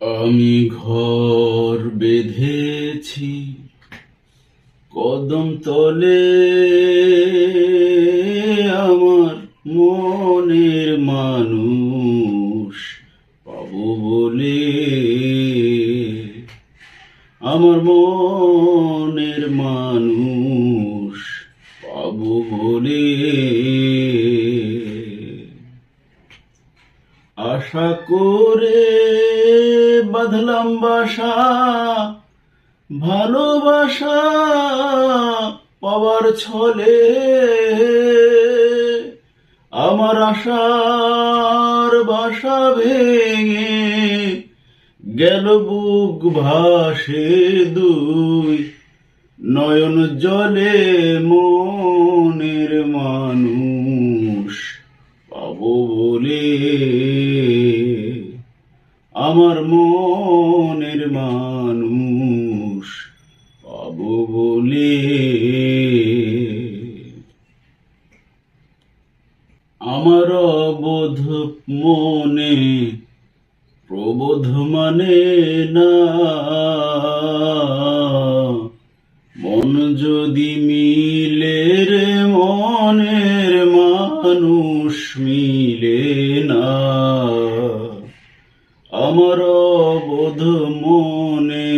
আমি ঘর বেঁধেছি, কদম তলে আমার মনের মানুষ পাবো বলে। আমার মনের মানুষ পাবো বলে। আশা করে বাঁধলাম বাসা ভালোবাসা পাওয়ার ছলে। আমার আশার বাসা ভেঙে গেল বুক ভাসে দুই। নয়ন জলে মনের মানুষ পাবো বলে। আমার মনের মানুষ, পাবো বলে। আমার অবোধ মনে, প্রবোধ মানে না। মন যদি মিলে রে, মনের মানুষ মিলে না। আমার বোধ মনে,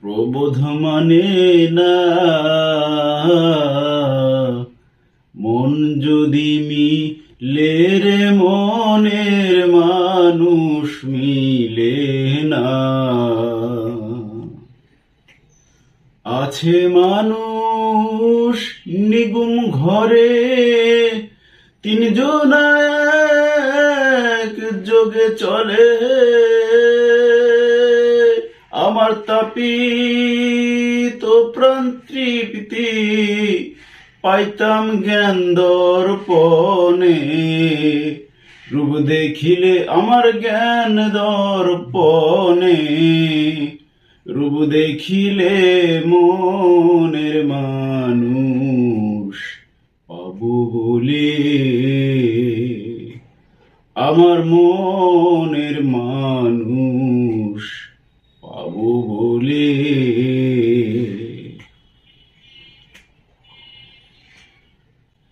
প্রবোধ মানে না। মন যদি মিলে রে, মনের মানুষ মিলে না। আছে মানুষ নিগুম ঘরে, তিনজন এক যোগে চলে। আমার তাপি তো প্রাণ তৃপ্তি, পাইতাম জ্ঞান দর্পণে। রূপ দেখিলে আমার জ্ঞান দর্পণে। রূপ দেখিলে মনের মানুষ পাবো বলে। আমার মনের মানুষ পাবো বলে।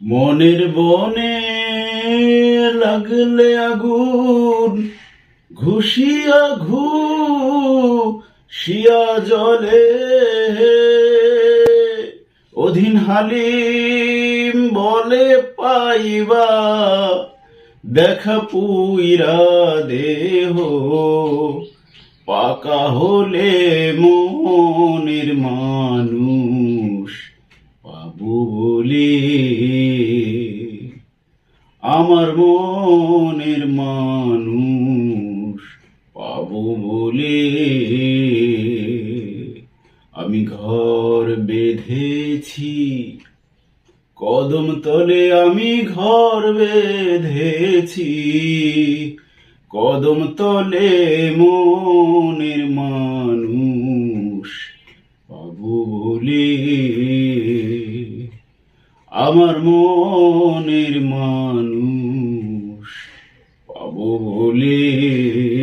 মনের বনে লাগলে আগুন, ঘুষিয়া ঘু, শিয়া জলে। অধীন হালিম বলে পাইবা দেখা পুইরা দেহ, পাকা হলে মনের মানুষ পাবো বলে। আমার মনের মানুষ পাবো বলে। আমি ঘর বেঁধেছি কদম তলে আমি ঘর বেঁধেছি। কদম তলে মনের মানুষ পাবো বলে। আমার মনের মানুষ পাবো বলে।